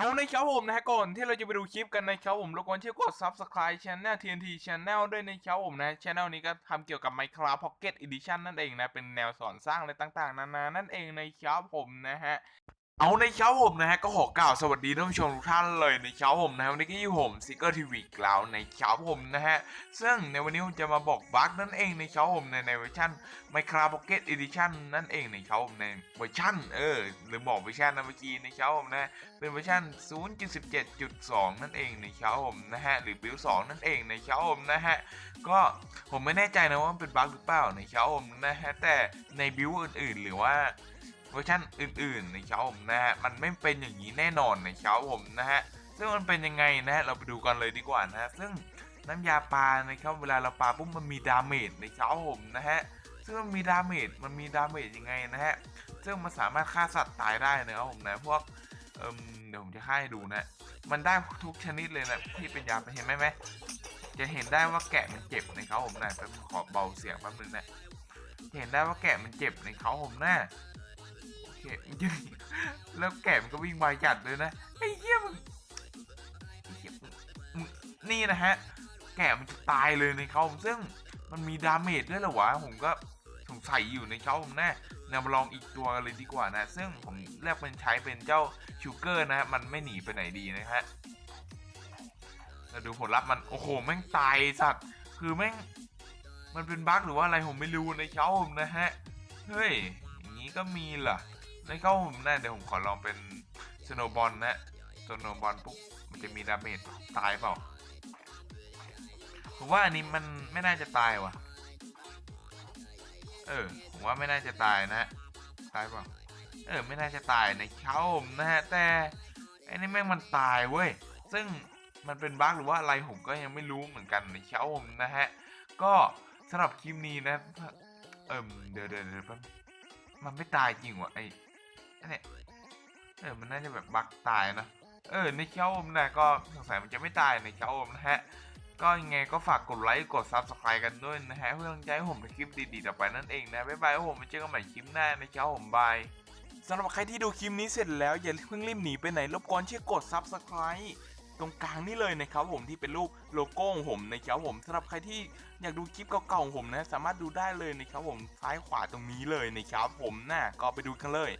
เอาในครับผมนะฮะก่อนที่เราจะไปดูคลิปกันนะครับผมรบกวนช่วยกด subscribe channel TNT Channel ด้วยนะครับผมนะ channel นี้ก็ทำเกี่ยวกับ Minecraft Pocket Edition นั่นเองนะ เป็นแนวสอนสร้างอะไรต่างๆ นานานั่นเองนะครับผมนะฮะ เอาในเช้าผมนะฮะก็ขอกล่าวสวัสดีท่านผู้ชมทุกท่านเลยในเช้าผมนะวันนี้ก็อยู่ผมซิกเกอร์ทีวีกล่าวในเช้าผมนะฮะซึ่งในวันนี้ผมจะมาบอกบั๊กนั่นเองในเช้าผมในในเวอร์ชัน Minecraft Pocket Edition นั่นเองในเช้าผมในเวอร์ชันเออหรือบอกเวอร์ชันนะเมื่อกี้ในเช้าผมนะเป็นเวอร์ชัน0.17.2 นั่นเองในเช้าผมนะฮะหรือบิล2นั่นเองในเช้าผมนะฮะก็ผมไม่แน่ใจนะว่ามันเป็นบั๊กหรือเปล่าในเช้าผมนะฮะแต่ในบิลอื่นๆ หรือว่า เวอร์ชันอื่นๆในเช้าผมนะฮะมันไม่เป็นอย่างนี้แน่นอนในเช้าผมนะฮะซึ่งมันเป็นยังไงนะฮะเราไปดูกันเลยดีกว่านะฮะซึ่งน้ำยาปลานะครับเวลาเราปลาปุ๊บมันมีดาเมจในเช้าผมนะฮะซึ่งมันมีดาเมจมันมีดาเมจยังไงนะฮะซึ่งมันสามารถฆ่าสัตว์ตายได้นะครับผมนะพวกเอ่มเดี๋ยวผมจะฆ่าให้ดูนะมันได้ทุกชนิดเลยนะที่เป็นยาเห็นไหมไหมจะเห็นได้ว่าแกะมันเจ็บในเขาผมนะแป๊บนึงขอเบาเสียงแป๊บนึงนะจะเห็นได้ว่าแกะมันเจ็บในเขาผมนะ โอเคแล้วแกะมันก็วิ่งไวจัดเลยนะไอ้เหี้ยมึงไอ้เหี้ยมนี่นะฮะ แกะมันจะตายเลยในเขาซึ่งมันมีดาเมจด้วยหรอวะ ผมก็สงสัยอยู่ในเขาผมแน่นำมาลองอีกตัวกันเลยดีกว่านะ ซึ่งผมเลือกเป็นใช้เป็นเจ้าชูเกอร์นะ มันไม่หนีไปไหนดีนะฮะเราดูผลลัพธ์มัน โอ้โห แม่งตายสัตว์ คือแม่ง มันเป็นบั๊กหรือว่าอะไรผมไม่รู้ในเขาผมนะฮะ เฮ้ย อย่างนี้ก็มีเหรอ ในเข้าผมนะเดี๋ยวผมขอลองเป็นสโนบอลนะสโนบอลปุ๊บมันจะมีดาเมจตายเปล่า ผมว่าอันนี้มันไม่น่าจะตายว่ะ เออ ผมว่าไม่น่าจะตายนะตายเปล่า เออ ไม่น่าจะตายในเข้าผมนะฮะ แต่อันนี้แม่งมันตายเว้ย ซึ่งมันเป็นบั๊กหรือว่าอะไรผมก็ยังไม่รู้เหมือนกันในเข้าผมนะฮะ ก็สำหรับคลิปนี้นะ เอิมเดี๋ยวเดี๋ยวเดี๋ยวมันไม่ตายจริงวะไอ เนี่ยเออมันน่าจะแบบบักตายนะ เออในเช้าอมนะก็สงสัยมันจะไม่ตายในเช้าอมนะฮะ ก็ยังไงก็ฝากกดไลค์กด subscribe กันด้วยนะฮะ เพื่อเป็นกำลังใจให้ผมในคลิปดีๆต่อไปนั่นเองนะ บ๊ายบายผมไปเจอกันใหม่คลิปหน้าในเช้าผมบายสำหรับใครที่ดูคลิปนี้เสร็จแล้ว อย่าเพิ่งรีบหนีไปไหนรบกวนช่วยกด subscribe ตรงกลางนี่เลยนะครับผมที่เป็นรูปโลโก้ของผมนะครับผมสำหรับใครที่อยากดูคลิปเก่าๆของผมนะ สามารถดูได้เลยนะครับผมซ้ายขวาตรงนี้เลยนะครับผมน่ะก็ไปดูกันเลย